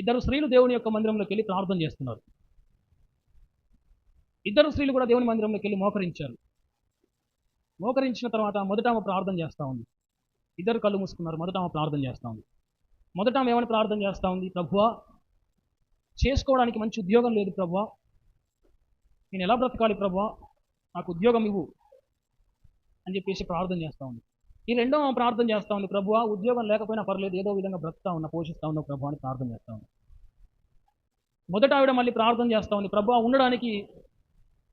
ఇద్దరు స్త్రీలు దేవుని యొక్క మందిరంలోకి వెళ్ళి ప్రార్థన చేస్తున్నారు. ఇద్దరు స్త్రీలు కూడా దేవుని మందిరంలోకి వెళ్ళి మోకరించారు. మోకరించిన తర్వాత మొదట ఆమె ప్రార్థన చేస్తూ ఉంది. ఇద్దరు కళ్ళు మూసుకున్నారు. మొదట ఆమె ప్రార్థన చేస్తూ ఉంది. మొదట ఆమె ఏమని ప్రార్థన చేస్తూ ఉంది? ప్రభువా చేసుకోవడానికి మంచి ఉద్యోగం లేదు ప్రభువా. నేను ఎలా బ్రతకాలి ప్రభువా? నాకు ఉద్యోగం ఇవ్వు అని చెప్పేసి ప్రార్థన చేస్తూ ఉంది. ఈ రెండో ఆమె ప్రార్థన చేస్తా ఉంది ప్రభువా ఉద్యోగం లేకపోయినా పర్లేదు ఏదో విధంగా బ్రతుకుతా ఉన్నా పోషిస్తా ఉన్నా ప్రభు అని ప్రార్థన చేస్తా ఉంది మొదట ఆవిడ మళ్ళీ ప్రార్థన చేస్తూ ఉంది. ప్రభు ఉండడానికి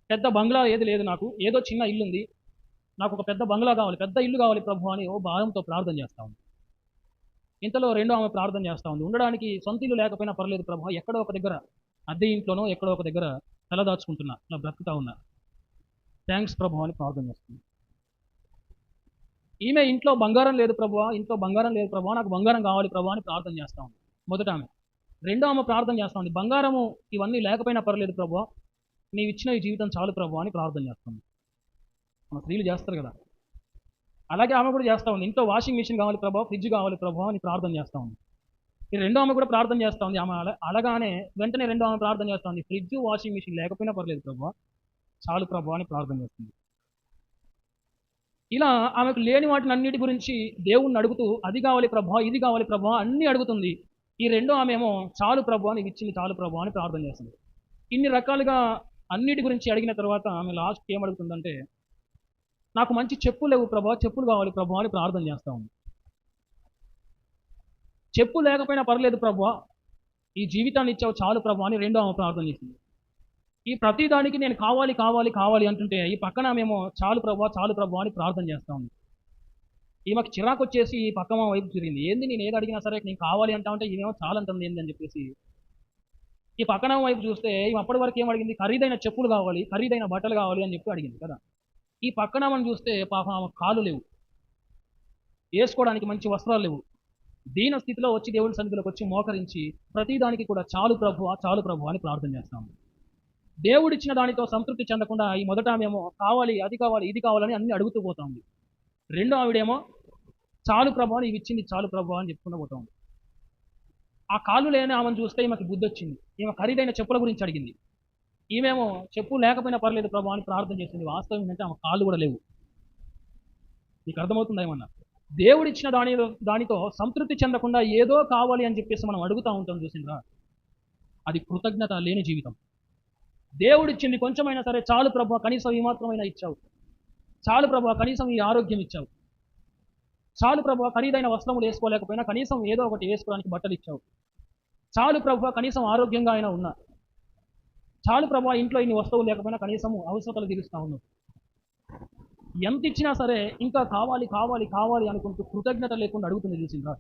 పెద్ద బంగ్లా ఏది లేదు నాకు. ఏదో చిన్న ఇల్లు ఉంది. నాకు ఒక పెద్ద బంగ్లా కావాలి పెద్ద ఇల్లు కావాలి ప్రభు అని ఓ భారంతో ప్రార్థన చేస్తూ ఉంది. ఇంతలో రెండో ఆమె ప్రార్థన చేస్తూ ఉంది. ఉండడానికి సొంత ఇల్లు లేకపోయినా పర్లేదు ప్రభు. ఎక్కడో ఒక దగ్గర అద్దె ఇంట్లోనో ఎక్కడో ఒక దగ్గర తలదాచుకుంటున్నా ఇలా బ్రతుకుతా ఉన్నా. థ్యాంక్స్ ప్రభు అని ప్రార్థన చేస్తుంది ఈమె ఇంట్లో బంగారం లేదు ప్రభు ఇంట్లో బంగారం లేదు ప్రభు నాకు బంగారం కావాలి ప్రభు అని ప్రార్థన చేస్తా ఉంది. మొదట ఆమె. రెండో ఆమె ప్రార్థన చేస్తా ఉంది. బంగారము ఇవన్నీ లేకపోయినా పర్లేదు ప్రభు నీవు ఇచ్చిన ఈ జీవితం చాలు ప్రభు అని ప్రార్థన చేస్తుంది మన స్త్రీలు చేస్తారు కదా. అలాగే ఆమె కూడా చేస్తూ ఉంది. ఇంట్లో వాషింగ్ మిషన్ కావాలి ప్రభావ ఫ్రిడ్జ్ కావాలి ప్రభావ అని ప్రార్థన చేస్తూ ఉంది. ఈ రెండో ఆమె కూడా ప్రార్థన చేస్తూ ఉంది. ఆమె అలా అలాగానే వెంటనే రెండో ఆమె ప్రార్థన చేస్తూ ఉంది. ఫ్రిడ్జ్ వాషింగ్ మిషన్ లేకపోయినా పర్లేదు ప్రభావ చాలు ప్రభావ అని ప్రార్థన చేస్తుంది. ఇలా ఆమెకు లేని వాటిని అన్నిటి గురించి దేవుణ్ణి అడుగుతూ అది కావాలి ప్రభా ఇది కావాలి ప్రభా అన్నీ అడుగుతుంది. ఈ రెండో ఆమె ఏమో చాలు ప్రభా నీకు ఇచ్చింది చాలు ప్రభా అని ప్రార్థన చేస్తుంది. ఇన్ని రకాలుగా అన్నిటి గురించి అడిగిన తర్వాత ఆమె లాస్ట్ ఏం అడుగుతుందంటే నాకు మంచి చెప్పులు లేవు ప్రభా చెప్పులు కావాలి ప్రభా అని ప్రార్థన చేస్తా ఉంది. చెప్పు లేకపోయినా పర్లేదు ప్రభా ఈ జీవితాన్ని ఇచ్చావు చాలు ప్రభా అని రెండో ఆమె ప్రార్థన చేసింది. ఈ ప్రతిదానికి నేను కావాలి కావాలి కావాలి అంటుంటే ఈ పక్కన మేము చాలు ప్రభా చాలు ప్రభా అని ప్రార్థన చేస్తాం ఉంది ఈమెకు చిరాకు వచ్చేసి ఈ పక్క మా వైపు తిరిగింది. ఏంది నేను ఏది అడిగినా సరే నేను కావాలి అంటా ఉంటే ఈమెమో చాలా అంటుంది ఏంది అని చెప్పేసి. ఈ పక్కన వైపు చూస్తే ఈమె అప్పటి వరకు ఏం అడిగింది? ఖరీదైన చెప్పులు కావాలి ఖరీదైన బట్టలు కావాలి అని చెప్పి అడిగింది కదా. ఈ పక్కన మనం చూస్తే పాపం ఆమె కాలు లేవు. వేసుకోవడానికి మంచి వస్త్రాలు లేవు. దీన స్థితిలో వచ్చి దేవుని సన్నిధిలోకి వచ్చి మోకరించి ప్రతిదానికి కూడా చాలు ప్రభు చాలు ప్రభు అని ప్రార్థన చేస్తాము దేవుడిచ్చిన దానితో సంతృప్తి చెందకుండా ఈ మొదట మేము కావాలి అది కావాలి ఇది కావాలని అన్ని అడుగుతూ పోతా ఉంది రెండో ఆవిడేమో చాలు ప్రభు అని ఇవి ఇచ్చింది చాలు ప్రభు అని చెప్పుకుంటూ పోతా ఉంది ఆ కాళ్ళు లేని ఆమెను చూస్తే ఈమెకి బుద్ధి వచ్చింది ఈమె ఖరీదైన చెప్పుల గురించి అడిగింది. ఈమెమో చెప్పు లేకపోయినా పర్లేదు ప్రభు అని ప్రార్థన చేసింది. వాస్తవం ఏంటంటే ఆమె కాళ్ళు కూడా లేవు. నీకు అర్థమవుతుందా ఏమన్నా? దేవుడిచ్చిన దాని దానితో సంతృప్తి చెందకుండా ఏదో కావాలి అని చెప్పేసి మనం అడుగుతూ ఉంటాం చూసిండ్రా. అది కృతజ్ఞత లేని జీవితం. దేవుడిచ్చింది కొంచెమైనా సరే చాలు ప్రభు కనీసం ఈ మాత్రమైనా ఇచ్చావు. చాలు ప్రభు కనీసం ఈ ఆరోగ్యం ఇచ్చావు. చాలు ప్రభు ఖరీదైన వస్త్రములు వేసుకోలేకపోయినా కనీసం ఏదో ఒకటి వేసుకోవడానికి బట్టలు ఇచ్చావు. చాలు ప్రభు కనీసం ఆరోగ్యంగా అయినా ఉన్నా. చాలు ప్రభు ఇంట్లో ఇన్ని వస్తువులు లేకపోయినా కనీసం అవసరతలు తీరుస్తా ఉన్నావు. ఎంత ఇచ్చినా సరే ఇంకా కావాలి కావాలి కావాలి అనుకుంటూ కృతజ్ఞత లేకుండా అడుగుతుంది చూసిందా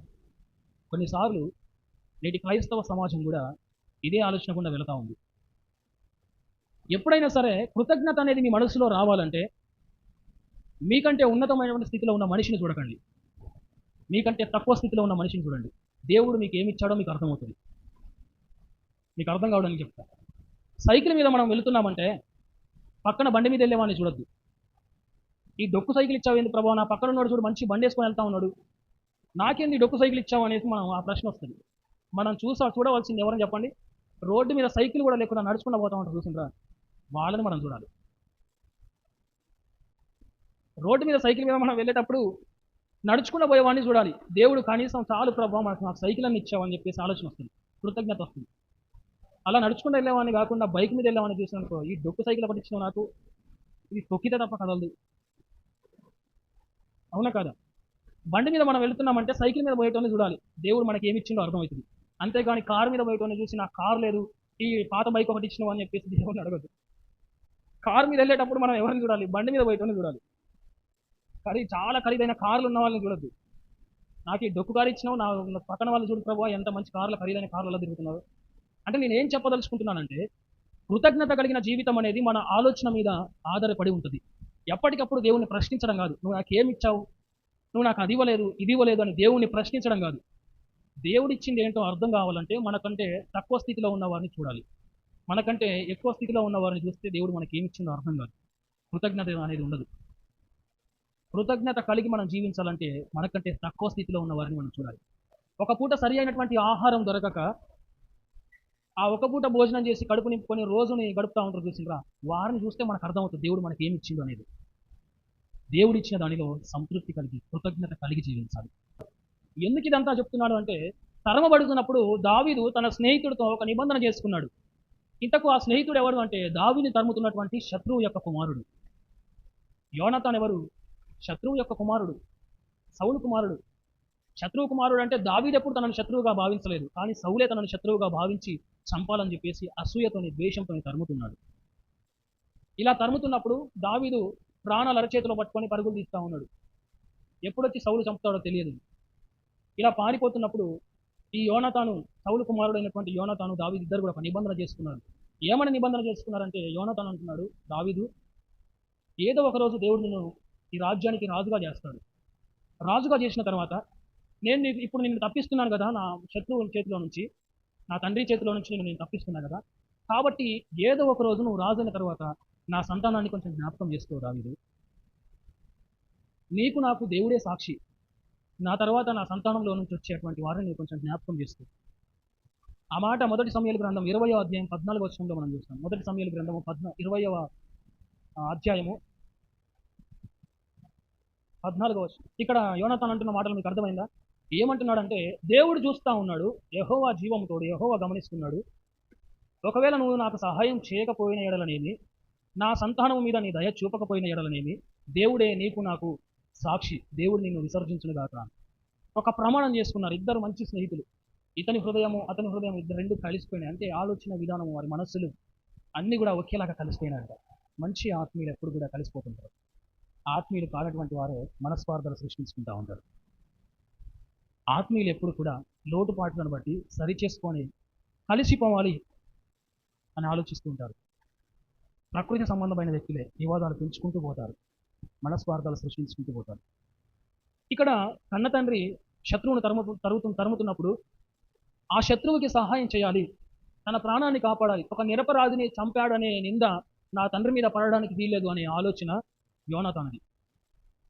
కొన్నిసార్లు నేటి క్రైస్తవ సమాజం కూడా ఇదే ఆలోచన గుండా వెళతా ఉంది. ఎప్పుడైనా సరే కృతజ్ఞత అనేది మీ మనసులో రావాలంటే మీకంటే ఉన్నతమైనటువంటి స్థితిలో ఉన్న మనిషిని చూడకండి. మీకంటే తక్కువ స్థితిలో ఉన్న మనిషిని చూడండి. దేవుడు మీకు ఏమి ఇచ్చాడో మీకు అర్థమవుతుంది. మీకు అర్థం కావడానికి చెప్తా. సైకిల్ మీద మనం వెళుతున్నామంటే పక్కన బండి మీద వెళ్ళేవాడిని చూడొద్దు. ఈ డొక్కు సైకిల్ ఇచ్చావు ఏంది ప్రభావ నా పక్కన ఉన్నాడు చూడు మంచి బండి వేసుకొని వెళ్తా ఉన్నాడు. నాకేంది డొక్కు సైకిల్ ఇచ్చావు అనేసి మనం ఆ ప్రశ్న వస్తుంది. మనం చూసా చూడవలసింది ఎవరని చెప్పండి? రోడ్డు మీద సైకిల్ కూడా లేకుండా నడుచుకుంటూ పోతా ఉంటారు చూసిండ్రా. వాళ్ళని మనం చూడాలి. రోడ్డు మీద సైకిల్ మీద మనం వెళ్ళేటప్పుడు నడుచుకున్న పోయేవాడిని చూడాలి. దేవుడు కనీసం చాలు ప్రభావం మనకు నాకు సైకిల్ అని ఇచ్చావని చెప్పేసి ఆలోచన వస్తుంది. కృతజ్ఞత వస్తుంది. అలా నడుచుకుంటూ వెళ్ళేవాడిని కాకుండా బైక్ మీద వెళ్ళేవాడిని చూసిననుకో ఈ డొక్కు సైకిల్ ఒకటి నాకు. ఇది తొక్కితే తప్ప కదలదు. అవునా కాదా? బండి మీద మనం వెళ్తున్నామంటే సైకిల్ మీద పోయేటోని చూడాలి. దేవుడు మనకి ఏమి ఇచ్చిందో అర్థమవుతుంది. అంతేగాని కారు మీద పోయేటోని చూసి నాకు కారు లేదు ఈ పాత బైక్ ఒకటి ఇచ్చినావు అని చెప్పేసి దేవుడిని అడగదు కారు మీద వెళ్ళేటప్పుడు మనం ఎవరిని చూడాలి? బండి మీద పోయేటోని చూడాలి. ఖరీ చాలా ఖరీదైన కార్లు ఉన్న వాళ్ళని చూడద్దు. నాకు ఈ డొక్కు కారు ఇచ్చినావు నా నా పక్కన వాళ్ళు చూడు ప్రభావ ఎంత మంచి కార్లు ఖరీదైన కార్లలో తిరుగుతున్నారు. అంటే నేను ఏం చెప్పదలుచుకుంటున్నానంటే కృతజ్ఞత కలిగిన జీవితం అనేది మన ఆలోచన మీద ఆధారపడి ఉంటుంది. ఎప్పటికప్పుడు దేవుణ్ణి ప్రశ్నించడం కాదు. నువ్వు నాకు ఏమి ఇచ్చావు? నువ్వు నాకు అది ఇవ్వలేదు ఇది ఇవ్వలేదు అని దేవుణ్ణి ప్రశ్నించడం కాదు. దేవుడిచ్చింది ఏంటో అర్థం కావాలంటే మనకంటే తక్కువ స్థితిలో ఉన్న వారిని చూడాలి. మనకంటే ఎక్కువ స్థితిలో ఉన్న వారిని చూస్తే దేవుడు మనకి ఏమి ఇచ్చిందో అర్థం కాదు. కృతజ్ఞత అనేది ఉండదు. కృతజ్ఞత కలిగి మనం జీవించాలంటే మనకంటే తక్కువ స్థితిలో ఉన్న వారిని మనం చూడాలి. ఒక పూట సరి అయినటువంటి ఆహారం దొరకక ఆ ఒక పూట భోజనం చేసి కడుపు నింపుకొని రోజుని గడుపుతా ఉంటారు చూసిండ్రా వారిని చూస్తే మనకు అర్థమవుతుంది దేవుడు మనకి ఏమి ఇచ్చిందో అనేది. దేవుడు ఇచ్చిన దానిలో సంతృప్తి కలిగి కృతజ్ఞత కలిగి జీవించాలి. ఎందుకు ఇదంతా చెప్తున్నాడు అంటే తరమబడుతున్నప్పుడు దావీదు తన స్నేహితుడితో ఒక నిబంధన చేసుకున్నాడు. ఇంతకు ఆ స్నేహితుడు ఎవరు అంటే దావిని తరుముతున్నటువంటి శత్రువు యొక్క కుమారుడు. యోనతాన్ ఎవరు? శత్రువు యొక్క కుమారుడు. సౌలు కుమారుడు. శత్రువు కుమారుడు అంటే దావీదు ఎప్పుడు తనను శత్రువుగా భావించలేదు కానీ సౌలే తనను శత్రువుగా భావించి చంపాలని చెప్పేసి అసూయతోని ద్వేషంతోని తరుముతున్నాడు. ఇలా తరుముతున్నప్పుడు దావీదు ప్రాణాలు అరచేతిలో పట్టుకొని పరుగులు తీస్తా ఉన్నాడు. ఎప్పుడొచ్చి సౌలు చంపుతాడో తెలియదు. ఇలా పారిపోతున్నప్పుడు ఈ యోనతాను సౌలు కుమారుడైనటువంటి యోనతాను దావీదు ఇద్దరు కూడా ఒక నిబంధన చేసుకున్నారు. ఏమని నిబంధన చేసుకున్నారంటే యోనతాను అంటున్నాడు దావీదు ఏదో ఒక రోజు దేవుడు నిన్ను ఈ రాజ్యానికి రాజుగా చేస్తాడు. రాజుగా చేసిన తర్వాత నేను నీకు ఇప్పుడు నిన్ను తప్పిస్తున్నాను కదా నా శత్రువు చేతిలో నుంచి నా తండ్రి చేతిలో నుంచి నేను నేను తప్పిస్తున్నాను కదా కాబట్టి ఏదో ఒక రోజు నువ్వు రాజు అయిన తర్వాత నా సంతానాన్ని కొంచెం జ్ఞాపకం చేసుకో దావీదు. నీకు నాకు దేవుడే సాక్షి. నా తర్వాత నా సంతానంలో నుంచి వచ్చేటువంటి వారిని నేను కొంచెం జ్ఞాపకం చేస్తాను. ఆ మాట మొదటి సమయాల గ్రంథం ఇరవయో అధ్యాయం పద్నాలుగు వచ్చంలో మనం చూస్తాం. మొదటి సమయాల గ్రంథము పద్నా ఇరవయవ అధ్యాయము పద్నాలుగో వచ్చం ఇక్కడ యోనతాన్ అంటున్న మాటలు మీకు అర్థమైందా? ఏమంటున్నాడంటే దేవుడు చూస్తా ఉన్నాడు యహోవా జీవముతోడు యహోవా గమనిస్తున్నాడు. ఒకవేళ నువ్వు నాకు సహాయం చేయకపోయిన ఎడలనేమి నా సంతానం మీద నీ దయ చూపకపోయిన ఎడలనేమి దేవుడే నీకు నాకు సాక్షి దేవుడు నిన్ను విసర్జించునుగాక ఒక ప్రమాణం చేసుకున్నారు ఇద్దరు మంచి స్నేహితులు. ఇతని హృదయము అతని హృదయం ఇద్దరు రెండు కలిసిపోయినాయి. అంటే ఆలోచన విధానం వారి మనస్సులు అన్నీ కూడా ఒకేలాగా కలిసిపోయినాయంట. మంచి ఆత్మీయులు ఎప్పుడు కూడా కలిసిపోతుంటారు. ఆత్మీయులు కానటువంటి వారే మనస్వార్థాలు సృష్టించుకుంటూ ఉంటారు. ఆత్మీయులు ఎప్పుడు కూడా లోటుపాట్లను బట్టి సరి చేసుకొని కలిసిపోవాలి అని ఆలోచిస్తూ ఉంటారు. ప్రకృతి సంబంధమైన వ్యక్తులే వివాదాలు పెంచుకుంటూ పోతారు. మనస్వార్థాలు సృష్టించుకుంటూ పోతారు. ఇక్కడ కన్న తండ్రి శత్రువును తరుము తరుగుతు తరుముతున్నప్పుడు ఆ శత్రువుకి సహాయం చేయాలి. తన ప్రాణాన్ని కాపాడాలి. ఒక నిరపరాధిని చంపాడనే నింద నా తండ్రి మీద పడడానికి వీల్లేదు అనే ఆలోచన యోనతనది.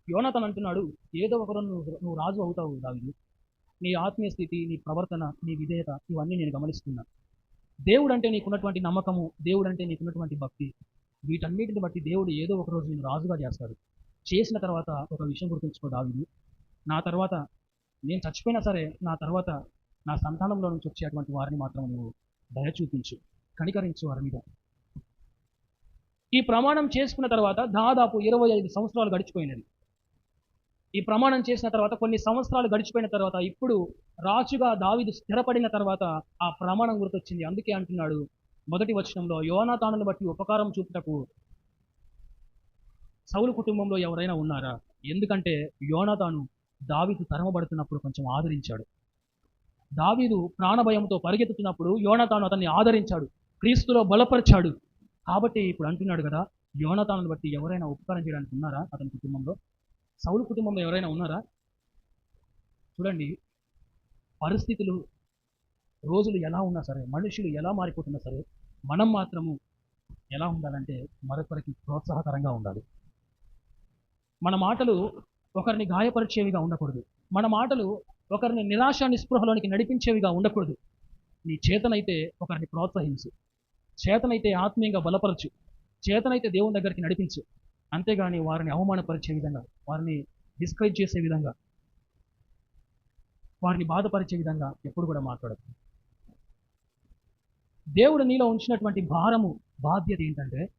యోనతన్ అంటున్నాడు ఏదో ఒకరు నువ్వు నువ్వు రాజు అవుతావు దావిడు నీ ఆత్మీయ స్థితి నీ ప్రవర్తన నీ విధేయత ఇవన్నీ నేను గమనిస్తున్నా. దేవుడంటే నీకున్నటువంటి నమ్మకము దేవుడంటే నీకున్నటువంటి భక్తి. వీటన్నిటిని బట్టి దేవుడు ఏదో ఒక రోజు నేను రాజుగా చేస్తాడు. చేసిన తర్వాత ఒక విషయం గుర్తుంచుకో దావిది. నా తర్వాత నేను చచ్చిపోయినా సరే నా తర్వాత నా సంతానంలో నుంచి వచ్చేటువంటి వారిని మాత్రం నువ్వు దయ చూపించు కనికరించు వారి మీద. ఈ ప్రమాణం చేసుకున్న తర్వాత దాదాపు ఇరవై ఐదు సంవత్సరాలు గడిచిపోయినది. ఈ ప్రమాణం చేసిన తర్వాత కొన్ని సంవత్సరాలు గడిచిపోయిన తర్వాత ఇప్పుడు రాజుగా దావిదు స్థిరపడిన తర్వాత ఆ ప్రమాణం గుర్తొచ్చింది. అందుకే అంటున్నాడు మొదటి వచనంలో యోనాతానుని బట్టి ఉపకారం చూపుటకు సౌలు కుటుంబంలో ఎవరైనా ఉన్నారా? ఎందుకంటే యోనాతాను దావీదు తరమబడుతున్నప్పుడు కొంచెం ఆదరించాడు. దావీదు ప్రాణభయంతో పరిగెత్తుతున్నప్పుడు యోనాతాను అతన్ని ఆదరించాడు క్రీస్తులో బలపరిచాడు. కాబట్టి ఇప్పుడు అంటున్నాడు కదా యోనాతాను బట్టి ఎవరైనా ఉపకారం చేయడానికి ఉన్నారా అతని కుటుంబంలో? సౌలు కుటుంబంలో ఎవరైనా ఉన్నారా? చూడండి పరిస్థితులు రోజులు ఎలా ఉన్నా సరే మనుషులు ఎలా మారిపోతున్నా సరే మనం మాత్రము ఎలా ఉండాలంటే మరొకరికి ప్రోత్సాహకరంగా ఉండాలి. మన మాటలు ఒకరిని గాయపరిచేవిగా ఉండకూడదు. మన మాటలు ఒకరిని నిరాశ నిస్పృహలోనికి నడిపించేవిగా ఉండకూడదు. నీ చేతనైతే ఒకరిని ప్రోత్సహించు. చేతనైతే ఆత్మీయంగా బలపరచు. చేతనైతే దేవుని దగ్గరికి నడిపించు. అంతేగాని వారిని అవమానపరిచే విధంగా వారిని డిస్కరేజ్ చేసే విధంగా వారిని బాధపరిచే విధంగా ఎప్పుడు కూడా మాట్లాడదు దేవుడు నీలో ఉంచినటువంటి భారము బాధ్యత ఏంటంటే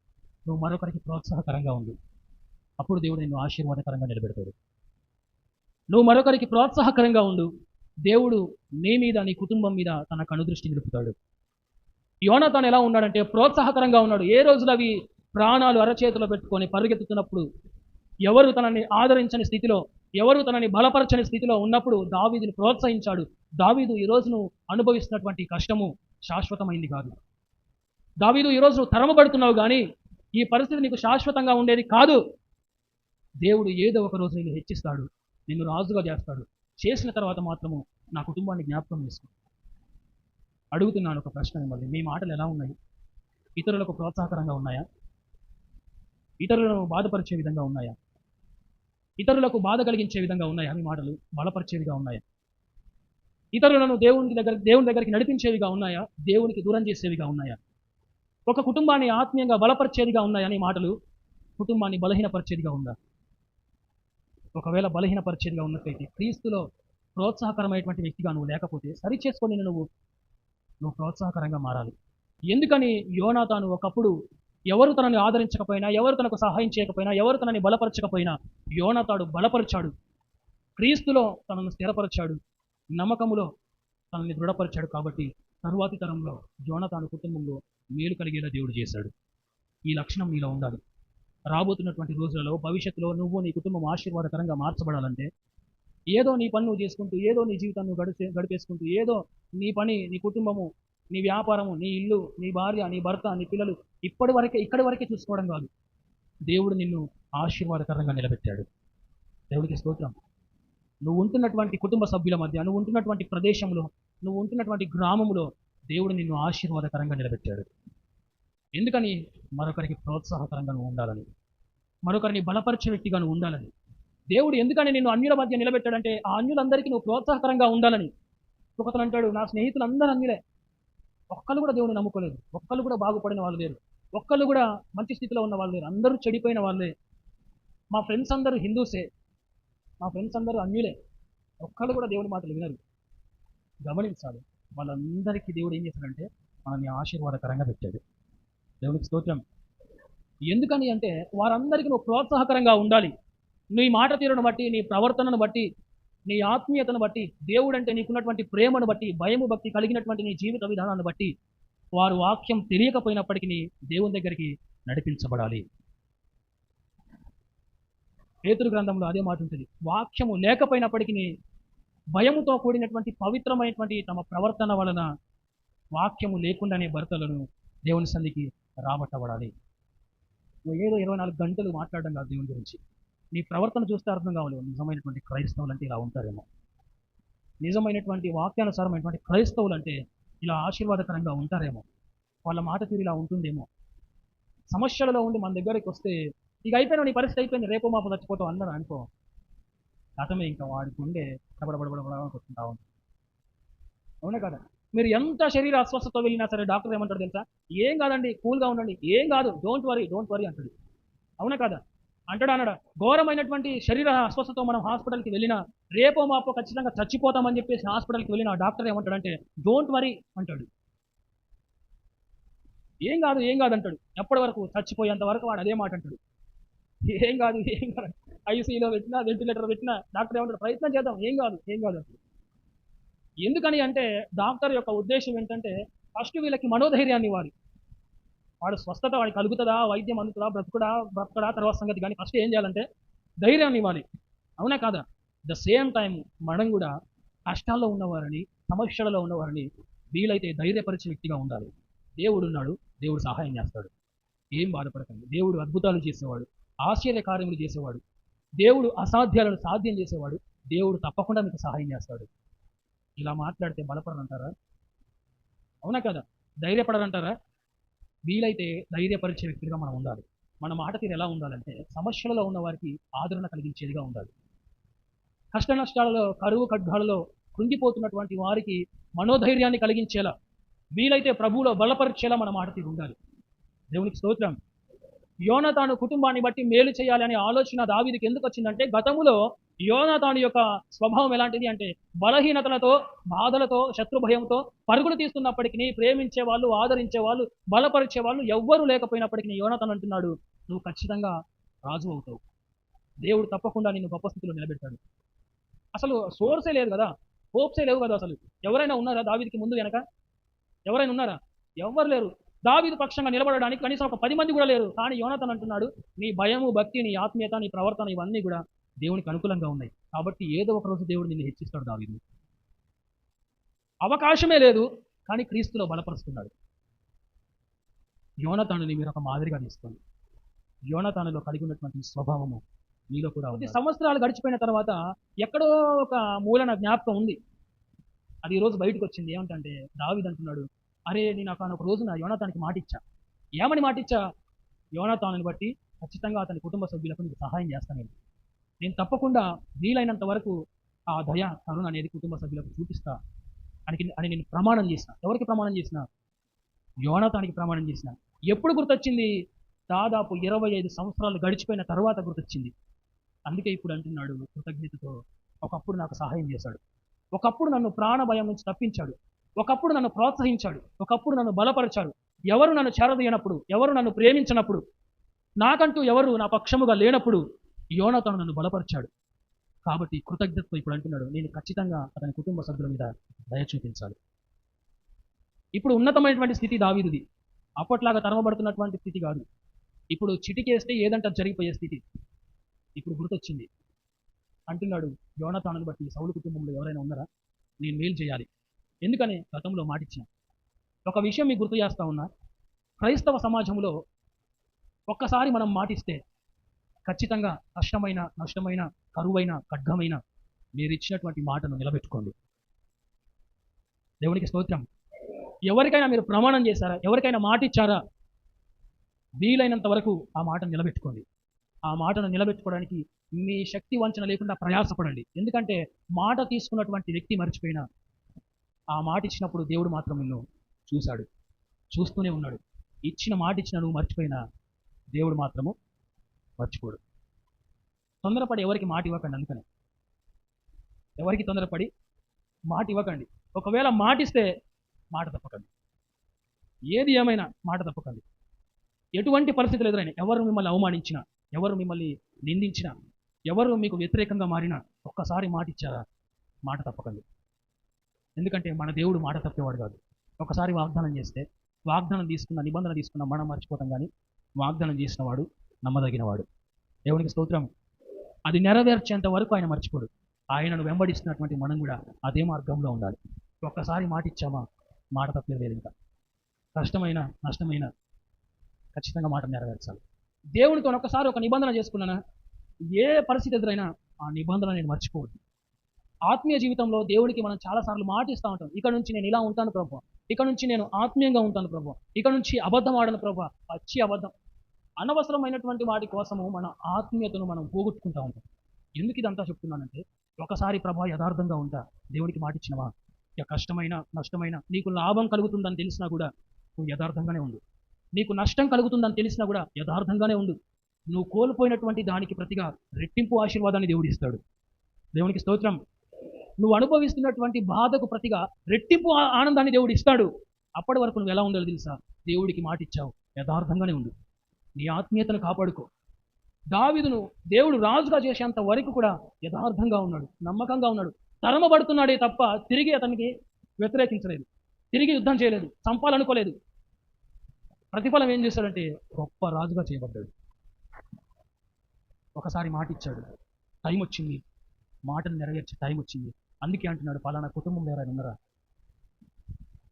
నువ్వు మరొకరికి ప్రోత్సాహకరంగా ఉండు. అప్పుడు దేవుడు నిన్ను ఆశీర్వాదకరంగా నిలబెడతాడు. నువ్వు మరొకరికి ప్రోత్సాహకరంగా ఉండు. దేవుడు నీ మీద నీ కుటుంబం మీద తన కనుదృష్టి నిలుపుతాడు. యోనతాను ఎలా ఉన్నాడంటే ప్రోత్సాహకరంగా ఉన్నాడు. ఏ రోజులు అవి ప్రాణాలు అరచేతిలో పెట్టుకొని పరిగెత్తుతున్నప్పుడు ఎవరు తనని ఆదరించని స్థితిలో ఎవరు తనని బలపరచని స్థితిలో ఉన్నప్పుడు దావీదుని ప్రోత్సహించాడు. దావీదు ఈ రోజు నువ్వు అనుభవిస్తున్నటువంటి కష్టము. శాశ్వతమైంది కాదు. దావీదు ఈరోజు నువ్వు తరమబడుతున్నావు కానీ ఈ పరిస్థితి నీకు శాశ్వతంగా ఉండేది కాదు. దేవుడు ఏదో ఒక రోజు నిన్ను హెచ్చిస్తాడు నిన్ను రాజుగా చేస్తాడు. చేసిన తర్వాత మాత్రము నా కుటుంబాన్ని జ్ఞాపకం చేసుకో. అడుగుతున్నాను ఒక ప్రశ్న మిమ్మల్ని. మీ మాటలు ఎలా ఉన్నాయి? ఇతరులకు ప్రోత్సాహకరంగా ఉన్నాయా? ఇతరులను బాధపరిచే విధంగా ఉన్నాయా? ఇతరులకు బాధ కలిగించే విధంగా ఉన్నాయా? మీ మాటలు బలపరిచేవిగా ఉన్నాయా? ఇతరులను దేవునికి దగ్గర దేవుని దగ్గరికి నడిపించేవిగా ఉన్నాయా? దేవునికి దూరం చేసేవిగా ఉన్నాయా? ఒక కుటుంబాన్ని ఆత్మీయంగా బలపరిచేదిగా ఉన్నాయని మాటలు కుటుంబాన్ని బలహీనపరిచేదిగా ఉందా? ఒకవేళ బలహీనపరిచేదిగా ఉన్నట్లయితే క్రీస్తులో ప్రోత్సాహకరమైనటువంటి వ్యక్తిగా నువ్వు లేకపోతే సరి చేసుకొని నువ్వు నువ్వు ప్రోత్సాహకరంగా మారాలి. ఎందుకని యోనా తాను ఒకప్పుడు ఎవరు తనని ఆదరించకపోయినా ఎవరు తనకు సహాయం చేయకపోయినా ఎవరు తనని బలపరచకపోయినా యోనా తాడు బలపరిచాడు. క్రీస్తులో తనను స్థిరపరచాడు. నమ్మకములో తనని దృఢపరిచాడు కాబట్టి తరువాతి తరంలో యోనతాను కుటుంబంలో మేలు కలిగేలా దేవుడు చేశాడు. ఈ లక్షణం నీలో ఉండాలి. రాబోతున్నటువంటి రోజులలో భవిష్యత్తులో నువ్వు నీ కుటుంబం ఆశీర్వాదకరంగా మార్చబడాలంటే ఏదో నీ పని నువ్వు చేసుకుంటూ ఏదో నీ జీవితాన్ని నువ్వు గడిపే గడిపేసుకుంటూ ఏదో నీ పని నీ కుటుంబము నీ వ్యాపారము నీ ఇల్లు నీ భార్య నీ భర్త నీ పిల్లలు ఇప్పటి వరకే ఇక్కడి వరకే చూసుకోవడం కాదు. దేవుడు నిన్ను ఆశీర్వాదకరంగా నిలబెట్టాడు. దేవుడికి స్తోత్రం. నువ్వు ఉంటున్నటువంటి కుటుంబ సభ్యుల మధ్య నువ్వు ఉంటున్నటువంటి ప్రదేశంలో నువ్వు ఉంటున్నటువంటి గ్రామములో దేవుడు నిన్ను ఆశీర్వాదకరంగా నిలబెట్టాడు. ఎందుకని? మరొకరికి ప్రోత్సాహకరంగా నువ్వు ఉండాలని. మరొకరిని బలపరిచే వ్యక్తిగా నువ్వు ఉండాలని. దేవుడు ఎందుకని నిన్ను అన్యుల మధ్య నిలబెట్టాడంటే ఆ అన్యులందరికీ నువ్వు ప్రోత్సాహకరంగా ఉండాలని. ఒకతను అంటాడు నా స్నేహితులు అందరూ అన్యులే. ఒక్కళ్ళు కూడా దేవుని నమ్ముకోలేదు. ఒక్కళ్ళు కూడా బాగుపడిన వాళ్ళు లేరు. ఒక్కళ్ళు కూడా మంచి స్థితిలో ఉన్న వాళ్ళు లేరు. అందరూ చెడిపోయిన వాళ్ళే. మా ఫ్రెండ్స్ అందరూ హిందూసే. మా ఫ్రెండ్స్ అందరూ అన్యులే. ఒక్కళ్ళు కూడా దేవుడి మాటలు వినరు. గమనించాలి. వాళ్ళందరికీ దేవుడు ఏం చేశాడంటే మనల్ని ఆశీర్వాదకరంగా పెట్టాడు. దేవునికి స్తోత్రం. ఎందుకని అంటే వారందరికీ నువ్వు ప్రోత్సాహకరంగా ఉండాలి. నీ మాట తీరును బట్టి నీ ప్రవర్తనను బట్టి నీ ఆత్మీయతను బట్టి దేవుడు అంటే నీకున్నటువంటి ప్రేమను బట్టి భయము భక్తి కలిగినటువంటి నీ జీవిత విధానాన్ని బట్టి వారు వాక్యం తెలియకపోయినప్పటికీ నీ దేవుని దగ్గరికి నడిపించబడాలి. పేతురు గ్రంథంలో అదే మాట ఉంటుంది. వాక్యము లేకపోయినప్పటికీ భయముతో కూడినటువంటి పవిత్రమైనటువంటి తమ ప్రవర్తన వలన వాక్యము లేకుండానే భర్తలను దేవుని సంధికి రాబట్టబడాలి. నువ్వు ఏదో ఇరవై నాలుగు గంటలు మాట్లాడడం కాదు దేవుని గురించి. నీ ప్రవర్తన చూస్తే అర్థం కావాలి. నిజమైనటువంటి క్రైస్తవులు అంటే ఇలా ఉంటారేమో. నిజమైనటువంటి వాక్యానుసారమైనటువంటి క్రైస్తవులు అంటే ఇలా ఆశీర్వాదకరంగా ఉంటారేమో. వాళ్ళ మాట తీరు ఇలా ఉంటుందేమో. సమస్యలలో ఉండి మన దగ్గరికి వస్తే ఇక అయిపోయినా నీ పరిస్థితి అయిపోయింది. రేపు మాపు చచ్చిపోతావు అన్నారు అనుకో. గతమే ఇంకా వాడికి ఉండే కొట్టుకుంటా ఉంది అవునా కదా మీరు ఎంత శరీర అస్వస్థత వెళ్ళినా సరే డాక్టర్ ఏమంటాడు తెలుసా ఏం కాదండి కూల్గా ఉండండి ఏం కాదు డోంట్ వరీ డోంట్ వరీ అంటాడు అవునా కదా అంటాడు అన్నాడు ఘోరమైనటువంటి శరీర అస్వస్థతో మనం హాస్పిటల్కి వెళ్ళినా రేపో మాపో ఖచ్చితంగా చచ్చిపోతామని చెప్పేసి హాస్పిటల్కి వెళ్ళిన డాక్టర్ ఏమంటాడంటే డోంట్ వరీ అంటాడు ఏం కాదు ఏం కాదు అంటాడు ఎప్పటి వరకు చచ్చిపోయేంత వరకు వాడు అదే మాట అంటాడు ఏం కాదు ఏం కాదు. ఐసీలో పెట్టినా వెంటిలేటర్ పెట్టినా డాక్టర్ ఏమంటారు ప్రయత్నం చేద్దాం. ఏం కాదు ఏం కాదు ఎందుకని అంటే డాక్టర్ యొక్క ఉద్దేశం ఏంటంటే ఫస్ట్ వీళ్ళకి మనోధైర్యాన్ని ఇవ్వాలి. వాడు స్వస్థత వాడికి కలుగుతుందా వైద్యం అందుతుందా బ్రతుకుడా బ్రతకడా తర్వాత సంగతి కానీ ఫస్ట్ ఏం చేయాలంటే ధైర్యాన్ని ఇవ్వాలి. అవునా కాదా? ద సేమ్ టైం మనం కూడా కష్టాల్లో ఉన్నవారిని సమస్యలలో ఉన్నవారిని వీలైతే ధైర్యపరిచే వ్యక్తిగా ఉండాలి. దేవుడు ఉన్నాడు దేవుడు సహాయం చేస్తాడు. ఏం బాధపడకండి. దేవుడు అద్భుతాలు చేసేవాడు. ఆశ్చర్య కార్యములు చేసేవాడు. దేవుడు అసాధ్యాలను సాధ్యం చేసేవాడు. దేవుడు తప్పకుండా మీకు సహాయం చేస్తాడు. ఇలా మాట్లాడితే బలపడనంటారా? అవునా కదా? ధైర్యపడరంటారా వీలైతే ధైర్యపరిచే వ్యక్తిగా మనం ఉండాలి. మన మాట తీరు ఎలా ఉండాలంటే సమస్యలలో ఉన్న వారికి ఆదరణ కలిగించేదిగా ఉండాలి. కష్ట నష్టాలలో కరువు ఖడ్గాలలో కృంగిపోతున్నటువంటి వారికి మనోధైర్యాన్ని కలిగించేలా వీలైతే ప్రభువులో బలపరిచేలా మన మాట తీరు ఉండాలి. దేవునికి స్తోత్రం. యోనతాను కుటుంబాన్ని బట్టి మేలు చేయాలనే ఆలోచన దావీదికి ఎందుకు వచ్చిందంటే గతములో యోనతాను యొక్క స్వభావం ఎలాంటిది అంటే బలహీనతలతో బాధలతో శత్రు భయంతో పరుగులు తీస్తున్నప్పటికీ ప్రేమించే వాళ్ళు ఆదరించే వాళ్ళు బలపరిచే వాళ్ళు ఎవ్వరూ లేకపోయినప్పటికీ యోనతాను అంటున్నాడు నువ్వు ఖచ్చితంగా రాజు అవుతావు. దేవుడు తప్పకుండా నిన్ను గొప్ప స్థితిలో నిలబెడతాడు. అసలు సోర్సే లేదు కదా హోప్సే లేవు కదా అసలు. ఎవరైనా ఉన్నారా దావీదికి ముందు వెనక? ఎవరైనా ఉన్నారా? ఎవ్వరు లేరు. దావీదు పక్షంగా నిలబడడానికి కనీసం ఒక పది మంది కూడా లేరు. కానీ యోనతన్ అంటున్నాడు నీ భయము భక్తి నీ ఆత్మీయత నీ ప్రవర్తన ఇవన్నీ కూడా దేవునికి అనుకూలంగా ఉన్నాయి. కాబట్టి ఏదో ఒక రోజు దేవుడు నిన్ను హెచ్చిస్తాడు దావీదు. అవకాశమే లేదు కానీ క్రీస్తులో బలపరుస్తున్నాడు. యోనతానుని మీరు ఒక మాదిరిగా తీసుకోండి. యోనతానులో కలిగి ఉన్నటువంటి స్వభావము మీలో కూడా కొద్ది సంవత్సరాలు గడిచిపోయిన తర్వాత ఎక్కడో ఒక మూలన జ్ఞాపకం ఉంది. అది ఈ రోజు బయటకు వచ్చింది. ఏమంటే దావీద్ అంటున్నాడు అరే నేను ఒక ఒక రోజున నా యోనాతానికి మాటిచ్చా. ఏమని మాటిచ్చా? యోనాతానుని బట్టి ఖచ్చితంగా అతని కుటుంబ సభ్యులకు నీకు సహాయం చేస్తాను. నేను నేను తప్పకుండా వీలైనంత వరకు ఆ దయ కరుణ అనేది కుటుంబ సభ్యులకు చూపిస్తా అని అని నేను ప్రమాణం చేసిన. ఎవరికి ప్రమాణం చేసిన? యోనాతానికి ప్రమాణం చేసిన. ఎప్పుడు గుర్తొచ్చింది? దాదాపు ఇరవై ఐదు సంవత్సరాలు గడిచిపోయిన తర్వాత గుర్తొచ్చింది. అందుకే ఇప్పుడు అంటున్నాడు కృతజ్ఞతతో. ఒకప్పుడు నాకు సహాయం చేశాడు. ఒకప్పుడు నన్ను ప్రాణ భయం నుంచి తప్పించాడు. ఒకప్పుడు నన్ను ప్రోత్సహించాడు ఒకప్పుడు నన్ను బలపరిచాడు. ఎవరు నన్ను చేరదీయనప్పుడు ఎవరు నన్ను ప్రేమించినప్పుడు నాకంటూ ఎవరు నా పక్షముగా లేనప్పుడు యోనతను నన్ను బలపరిచాడు. కాబట్టి కృతజ్ఞతతో ఇప్పుడు అంటున్నాడు నేను ఖచ్చితంగా అతని కుటుంబ సభ్యుల మీద దయ చూపించాలి. ఇప్పుడు ఉన్నతమైనటువంటి స్థితి దావీదుది. అప్పట్లాగా తరమబడుతున్నటువంటి స్థితి కాదు. ఇప్పుడు చిటికేస్తే ఏదంటే అది జరిగిపోయే స్థితి. ఇప్పుడు గుర్తొచ్చింది. అంటున్నాడు యోనతాను బట్టి సౌలు కుటుంబంలో ఎవరైనా ఉన్నారా? నేను మేలు చేయాలి. ఎందుకని గతంలో మాటిచ్చిన. ఒక విషయం మీకు గుర్తు చేస్తా ఉన్నా. క్రైస్తవ సమాజంలో ఒక్కసారి మనం మాటిస్తే ఖచ్చితంగా కష్టమైన నష్టమైన కరువైన ఖడ్గమైన మీరు ఇచ్చినటువంటి మాటను నిలబెట్టుకోండి. దేవునికి స్తోత్రం. ఎవరికైనా మీరు ప్రమాణం చేశారా? ఎవరికైనా మాట ఇచ్చారా వీలైనంత వరకు ఆ మాటను నిలబెట్టుకోండి. ఆ మాటను నిలబెట్టుకోవడానికి మీ శక్తి వంచన లేకుండా ప్రయాసపడండి. ఎందుకంటే మాట తీసుకున్నటువంటి వ్యక్తి మర్చిపోయినా ఆ మాట ఇచ్చినప్పుడు దేవుడు మాత్రం నిన్ను చూశాడు. చూస్తూనే ఉన్నాడు. ఇచ్చిన మాట ఇచ్చిన నువ్వు మర్చిపోయిన దేవుడు మాత్రము మర్చిపోడు. తొందరపడి ఎవరికి మాట ఇవ్వకండి అందుకనే. ఎవరికి తొందరపడి మాట ఇవ్వకండి. ఒకవేళ మాటిస్తే మాట తప్పకండి. ఏది ఏమైనా మాట తప్పకండి. ఎటువంటి పరిస్థితులు ఎదురైనా ఎవరు మిమ్మల్ని అవమానించినా ఎవరు మిమ్మల్ని నిందించినా ఎవరు మీకు వ్యతిరేకంగా మారినా ఒక్కసారి మాట ఇచ్చారా? మాట తప్పకండి. ఎందుకంటే మన దేవుడు మాట తప్పేవాడు కాదు. ఒకసారి వాగ్దానం చేస్తే వాగ్దానం తీసుకున్న నిబంధన తీసుకున్న మనం మర్చిపోతాం కానీ వాగ్దానం చేసిన వాడు నమ్మదగినవాడు. దేవునికి స్తోత్రం. అది నెరవేర్చేంత వరకు ఆయన మర్చిపోడు. ఆయనను వెంబడిస్తున్నటువంటి మనం కూడా అదే మార్గంలో ఉండాలి. ఒక్కసారి మాట ఇచ్చామా? మాట తప్పలేదు ఇంకా. కష్టమైన నష్టమైన ఖచ్చితంగా మాట నెరవేర్చాలి. దేవునితో ఒక్కసారి ఒక నిబంధన చేసుకున్నానా? ఏ పరిస్థితి ఎదురైనా ఆ నిబంధన నేను మర్చిపోవద్దు. ఆత్మీయ జీవితంలో దేవుడికి మనం చాలాసార్లు మాట ఇస్తూ ఉంటాం. ఇక్కడ నుంచి నేను ఇలా ఉంటాను ప్రభు. ఇక్కడ నుంచి నేను ఆత్మీయంగా ఉంటాను ప్రభు. ఇక్కడ నుంచి అబద్ధం ఆడను ప్రభు. పచ్చి అబద్ధం. అనవసరమైనటువంటి వాటి కోసము మన ఆత్మీయతను మనం పోగొట్టుకుంటా ఉంటాం. ఎందుకు ఇదంతా చెప్తున్నానంటే ఒకసారి ప్రభా యథార్థంగా ఉంటా. దేవుడికి మాట ఇచ్చినవా ఇక కష్టమైన నష్టమైన నీకు లాభం కలుగుతుందని తెలిసినా కూడా నువ్వు యథార్థంగానే ఉండు. నీకు నష్టం కలుగుతుందని తెలిసినా కూడా యథార్థంగానే ఉండు. నువ్వు కోల్పోయినటువంటి దానికి ప్రతిగా రెట్టింపు ఆశీర్వాదాన్ని దేవుడిస్తాడు దేవునికి స్తోత్రం. నువ్వు అనుభవిస్తున్నటువంటి బాధకు ప్రతిగా రెట్టింపు ఆ- ఆనందాన్ని దేవుడు ఇస్తాడు. అప్పటి వరకు నువ్వు ఎలా ఉండాలో తెలుసా? దేవుడికి మాట ఇచ్చావు. యథార్థంగానే ఉండు. నీ ఆత్మీయతను కాపాడుకో. దావిదును దేవుడు రాజుగా చేసేంత వరకు కూడా యథార్థంగా ఉన్నాడు నమ్మకంగా ఉన్నాడు. తరమబడుతున్నాడే తప్ప తిరిగి అతనికి వ్యతిరేకించలేదు. తిరిగి యుద్ధం చేయలేదు చంపాలనుకోలేదు. ప్రతిఫలం ఏం చేశాడంటే గొప్ప రాజుగా చేయబడ్డాడు. ఒకసారి మాట ఇచ్చాడు. టైం వచ్చింది. మాటను నెరవేర్చే టైం వచ్చింది. అందుకే అంటున్నాడు పలానా కుటుంబం ఎవరైనా ఉన్నారా?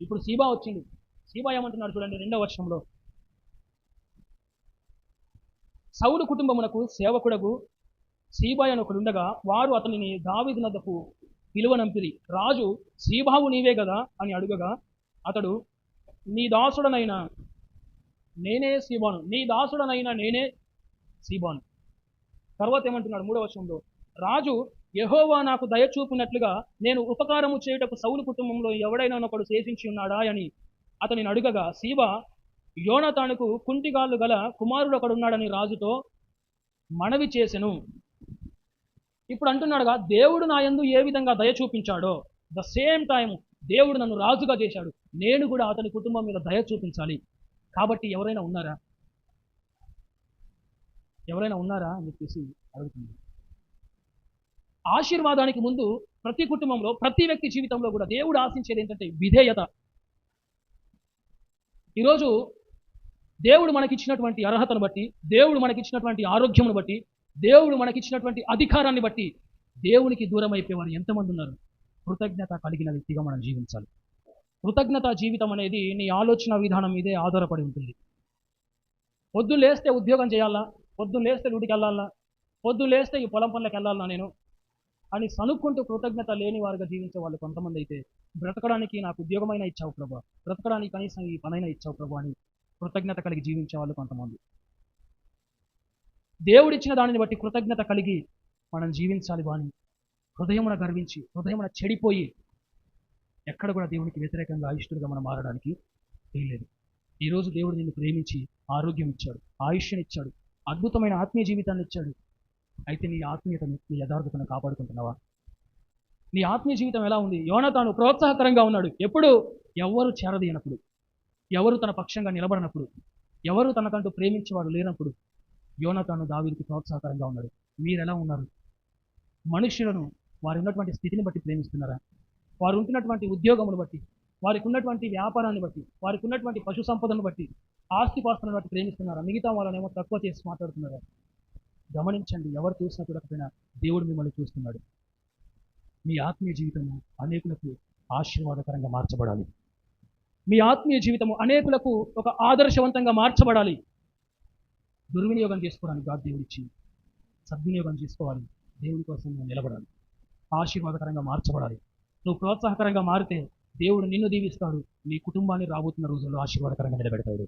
ఇప్పుడు సీబా వచ్చింది. సీబా ఏమంటున్నాడు చూడండి రెండవ వర్షంలో సౌలు కుటుంబమునకు సేవకుడకు సీబాయ్ అని ఒకడు ఉండగా వారు అతనిని దావీదు నద్దకు పిలువనంపిరి. రాజు సీబావు నీవే కదా? అని అడుగగా అతడు నీ దాసుడనైనా నేనే సీబాను. నీ దాసుడనైనా నేనే సీబాను. తర్వాత ఏమంటున్నాడు మూడవ వర్షంలో రాజు యహోవా నాకు దయ చూపినట్లుగా నేను ఉపకారము చేయుటకు సౌలు కుటుంబంలో ఎవడైనా ఒకడు శేషించి ఉన్నాడా అని అతనిని అడుగగా సీబా యోనతానుకు కుంటిగాళ్ళు గల కుమారుడు ఒకడున్నాడని రాజుతో మనవి చేసెను. ఇప్పుడు అంటున్నాడుగా దేవుడు నా యందు ఏ విధంగా దయ చూపించాడో? ద సేమ్ టైం దేవుడు నన్ను రాజుగా చేశాడు. నేను కూడా అతని కుటుంబం మీద దయ చూపించాలి. కాబట్టి ఎవరైనా ఉన్నారా? ఎవరైనా ఉన్నారా అని చెప్పేసి అడుగుతుంది ఆశీర్వాదానికి ముందు ప్రతి కుటుంబంలో ప్రతి వ్యక్తి జీవితంలో కూడా దేవుడు ఆశించేది ఏంటంటే విధేయత. ఈరోజు దేవుడు మనకిచ్చినటువంటి అర్హతను బట్టి దేవుడు మనకిచ్చినటువంటి ఆరోగ్యమును బట్టి దేవుడు మనకిచ్చినటువంటి అధికారాన్ని బట్టి దేవునికి దూరం అయిపోయేవారు ఎంతమంది ఉన్నారు? కృతజ్ఞత కలిగిన వ్యక్తిగా మనం జీవించాలి. కృతజ్ఞత జీవితం అనేది నీ ఆలోచన విధానం మీదే ఆధారపడి ఉంటుంది. పొద్దున్న లేస్తే ఉద్యోగం చేయాలా? పొద్దున్న లేస్తే డ్యూటీకి వెళ్ళాలా? పొద్దున్న లేస్తే ఈ పొలం పనులకు వెళ్ళాలా నేను? అని సనుక్కుంటూ కృతజ్ఞత లేని వారుగా జీవించే వాళ్ళు కొంతమంది అయితే బ్రతకడానికి నాకు ఉద్యోగమైన ఇచ్చావు ప్రభా. బ్రతకడానికి కనీసం ఈ పనైనా ఇచ్చావు ప్రభా అని కృతజ్ఞత కలిగి జీవించే వాళ్ళు కొంతమంది. దేవుడిచ్చిన దానిని బట్టి కృతజ్ఞత కలిగి మనం జీవించాలి వాణి హృదయమున గర్వించి హృదయమున చెడిపోయి ఎక్కడ కూడా దేవునికి వ్యతిరేకంగా అయిష్టులుగా మనం మారడానికి వీల్లేదు. ఈరోజు దేవుడు నిన్ను ప్రేమించి ఆరోగ్యం ఇచ్చాడు ఆయుష్ని ఇచ్చాడు అద్భుతమైన ఆత్మీయ జీవితాన్ని ఇచ్చాడు అయితే నీ ఆత్మీయతను నీ యథార్థతను కాపాడుకుంటున్నావా? నీ ఆత్మీయ జీవితం ఎలా ఉంది? యోనతాను ప్రోత్సాహకరంగా ఉన్నాడు. ఎప్పుడు? ఎవరు చేరదీయనప్పుడు. ఎవరు తన పక్షంగా నిలబడినప్పుడు. ఎవరు తనకంటూ ప్రేమించేవాడు లేనప్పుడు యోనతాను దావీదికి ప్రోత్సాహకరంగా ఉన్నాడు. మీరు ఎలా ఉన్నారు? మనుషులను వారు ఉన్నటువంటి స్థితిని బట్టి ప్రేమిస్తున్నారా? వారు ఉంటున్నటువంటి ఉద్యోగమును బట్టి వారికి ఉన్నటువంటి వ్యాపారాన్ని బట్టి వారికి ఉన్నటువంటి పశు సంపదను బట్టి ఆస్తిపాస్తులను బట్టి ప్రేమిస్తున్నారా? మిగతా వాళ్ళనేమో తక్కువ చేసి మాట్లాడుతున్నారా? గమనించండి ఎవరు చూసినా చూడకపోయినా దేవుడు మిమ్మల్ని చూస్తున్నాడు. మీ ఆత్మీయ జీవితము అనేకులకు ఆశీర్వాదకరంగా మార్చబడాలి. మీ ఆత్మీయ జీవితము అనేకులకు ఒక ఆదర్శవంతంగా మార్చబడాలి. దుర్వినియోగం చేసుకోవడానికి గాడ్ దేవుడిచ్చి సద్వినియోగం చేసుకోవాలి. దేవుని కోసం నువ్వు నిలబడాలి. ఆశీర్వాదకరంగా మార్చబడాలి. నువ్వు ప్రోత్సాహకరంగా మారితే దేవుడు నిన్ను దీవిస్తాడు. నీ కుటుంబాన్ని రాబోతున్న రోజుల్లో ఆశీర్వాదకరంగా నిలబెడతాడు.